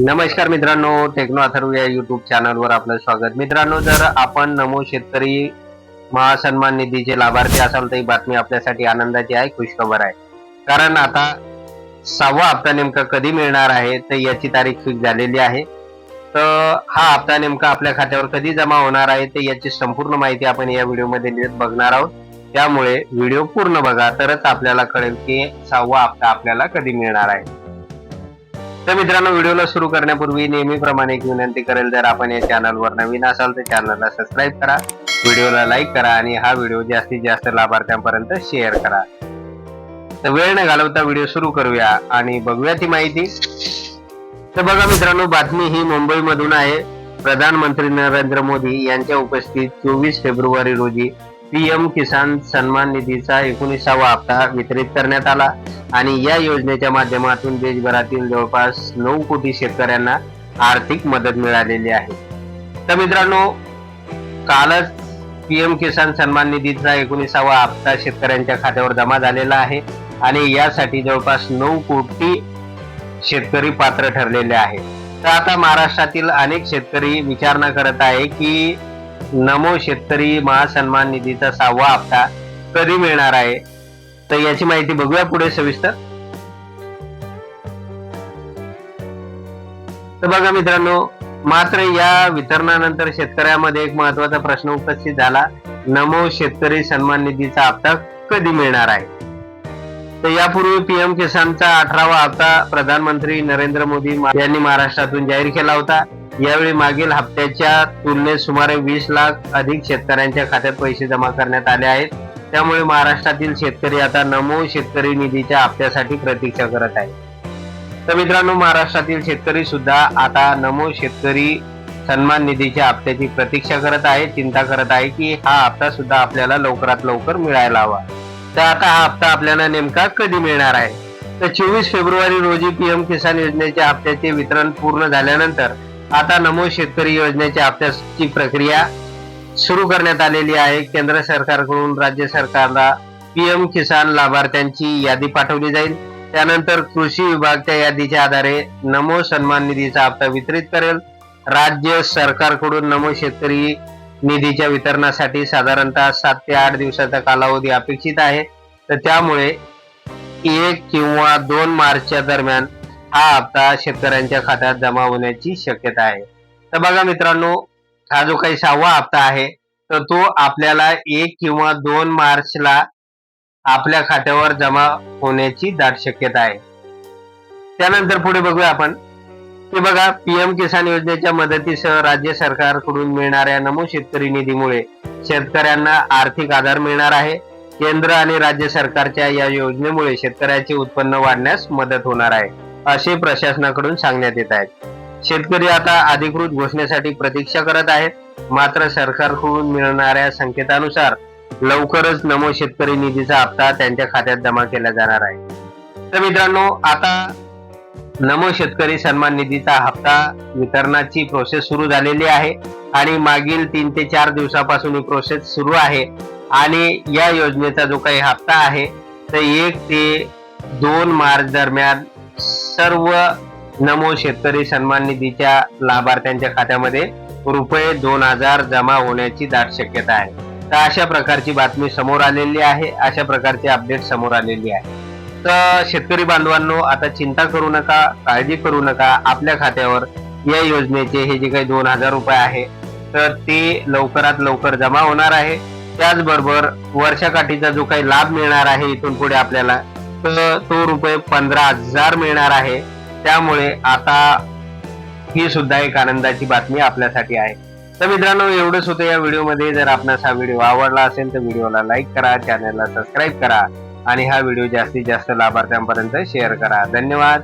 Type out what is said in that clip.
नमस्कार मित्रांनो टेक्नो अथर्व या युट्यूब चॅनलवर आपलं स्वागत. मित्रांनो जर आपण नमो शेतकरी महासन्मान निधीचे लाभार्थी असाल तर ही बातमी आपल्यासाठी आनंदाची आहे खुशखबर आहे. कारण आता सहावा हप्ता नेमका कधी मिळणार आहे तर याची तारीख फिक्स झालेली आहे. तर हा हप्ता नेमका आपल्या खात्यावर कधी जमा होणार आहे तर याची संपूर्ण माहिती आपण या व्हिडिओमध्ये लिहित बघणार आहोत. त्यामुळे व्हिडिओ पूर्ण बघा तरच आपल्याला कळेल की सहावा हप्ता आपल्याला कधी मिळणार आहे. तर मित्रांनो व्हिडिओला सुरू करण्यापूर्वी नेहमीप्रमाणे एक विनंती करेल जर आपण या चॅनलवर नवीन असाल तर चॅनलला सबस्क्राईब करा व्हिडिओला लाईक करा आणि हा व्हिडिओ जास्तीत जास्त लाभार्थ्यांपर्यंत शेअर करा. तर वेळ न घालवता व्हिडिओ सुरू करूया आणि बघूया ती माहिती. तर बघा मित्रांनो बातमी ही मुंबईमधून आहे. प्रधानमंत्री नरेंद्र मोदी यांच्या उपस्थित चोवीस फेब्रुवारी रोजी पीएम किसान सन्मान निधीचा एकोणीसावा हप्ता वितरित करण्यात आला आणि या योजनेच्या माध्यमातून देशभरातील जवळपास नऊ कोटी शेतकऱ्यांना आर्थिक मदत मिळालेली आहे. तर मित्रांनो कालच पीएम किसान सन्मान निधीचा एकोणीसावा हप्ता शेतकऱ्यांच्या खात्यावर जमा झालेला आहे आणि यासाठी जवळपास नऊ कोटी शेतकरी पात्र ठरलेले आहे तर आता महाराष्ट्रातील अनेक शेतकरी विचारणा करत आहे की नमो शेतकरी महासन्मान निधीचा सहावा हप्ता कधी मिळणार आहे? तर याची माहिती बघूया पुढे सविस्तर. तर बघा मित्रांनो मात्र या वितरणानंतर शेतकऱ्यामध्ये एक महत्त्वाचा प्रश्न उपस्थित झाला. नमो शेतकरी सन्मान निधीचा हप्ता कधी मिळणार आहे? तर यापूर्वी पीएम किसानचा अठरावा हप्ता प्रधानमंत्री नरेंद्र मोदी यांनी महाराष्ट्रातून जाहीर केला होता. यावेळी मागील हप्त्याच्या तुलनेत सुमारे वीस लाख अधिक शेतकऱ्यांच्या खात्यात पैसे जमा करण्यात आले आहेत. त्यामुळे महाराष्ट्रातील शेतकरी आता नमो शेतकरी निधीच्या हप्त्यासाठी प्रतीक्षा करत आहे तर मित्रांनो महाराष्ट्रातील शेतकरी सुद्धा आता नमो शेतकरी सन्मान निधीच्या हप्त्याची प्रतीक्षा करत आहे. चिंता करत आहे की हा हप्ता सुद्धा आपल्याला लवकरात लवकर मिळायला हवा. तर आता हा हप्ता आपल्याला नेमका कधी मिळणार आहे? तर चोवीस फेब्रुवारी रोजी पीएम किसान योजनेच्या हप्त्याचे वितरण पूर्ण झाल्यानंतर आता नमो शेतकरी योजनेच्या हप्त्याची प्रक्रिया सुरू करण्यात आलेली आहे. केंद्र सरकारकडून राज्य सरकारला पीएम किसान लाभार्थ्यांची यादी पाठवली जाईल. त्यानंतर कृषी विभाग त्या यादीच्या आधारे नमो सन्मान निधीचा हप्ता वितरित करेल. राज्य सरकारकडून नमो शेतकरी निधीच्या वितरणासाठी साधारणतः सात ते आठ दिवसाचा कालावधी अपेक्षित आहे. तर त्यामुळे एक किंवा दोन मार्चच्या दरम्यान हा हप्ता शेतकऱ्यांच्या खात्यात जमा होण्याची शक्यता आहे. तर बघा मित्रांनो हा जो काही सहावा हप्ता आहे तर तो आपल्याला एक किंवा दोन मार्चला आपल्या खात्यावर जमा होण्याची दाट शक्यता आहे. त्यानंतर पुढे बघूया आपण. की बघा पीएम किसान योजनेच्या मदतीसह राज्य सरकारकडून मिळणाऱ्या नमो शेतकरी निधीमुळे शेतकऱ्यांना आर्थिक आधार मिळणार आहे. केंद्र आणि राज्य सरकारच्या या योजनेमुळे शेतकऱ्याचे उत्पन्न वाढण्यास मदत होणार आहे. असे प्रशासनाकडून सांगण्यात येत आहेत. शेतकरी आता अधिकृत घोषणेसाठी प्रतीक्षा करत आहेत. मात्र सरकारकडून मिळणाऱ्या संकेतानुसार लवकरच नमो शेतकरी निधीचा हप्ता त्यांच्या खात्यात जमा केला जाणार आहे. तर मित्रांनो आता नमो शेतकरी सन्मान निधीचा हप्ता वितरणाची प्रोसेस सुरू झालेली आहे आणि मागील तीन ते चार दिवसापासून ही प्रोसेस सुरू आहे आणि या योजनेचा जो काही हप्ता आहे तर एक ते दोन मार्च दरम्यान सर्व नमो शेतकरी सन्मान निधीच्या लाभार्थ्यांच्या खात्यामध्ये रुपये दोन हजार जमा होण्याची दाट शक्यता आहे. तर अशा प्रकारची बातमी समोर आलेली आहे. अशा प्रकारची अपडेट समोर आलेली आहे. तर शेतकरी बांधवांनो आता चिंता करू नका काळजी करू नका. आपल्या खात्यावर या योजनेचे हे जे काही दोन हजार रुपये आहे तर ते लवकरात लवकर जमा होणार आहे. त्याचबरोबर वर्षाकाठीचा जो काही लाभ मिळणार आहे इथून पुढे आपल्याला तर तो रुपये पंधरा हजार मिळणार आहे. त्यामुळे आता ही सुद्धा एक आनंदाची बातमी आपल्यासाठी आहे. तर मित्रांनो एवढंच होतं या व्हिडिओमध्ये. जर आपणास हा व्हिडिओ आवडला असेल तर व्हिडिओला लाईक करा चॅनलला सबस्क्राईब करा आणि हा व्हिडिओ जास्तीत जास्त लाभार्थ्यांपर्यंत शेअर करा. धन्यवाद.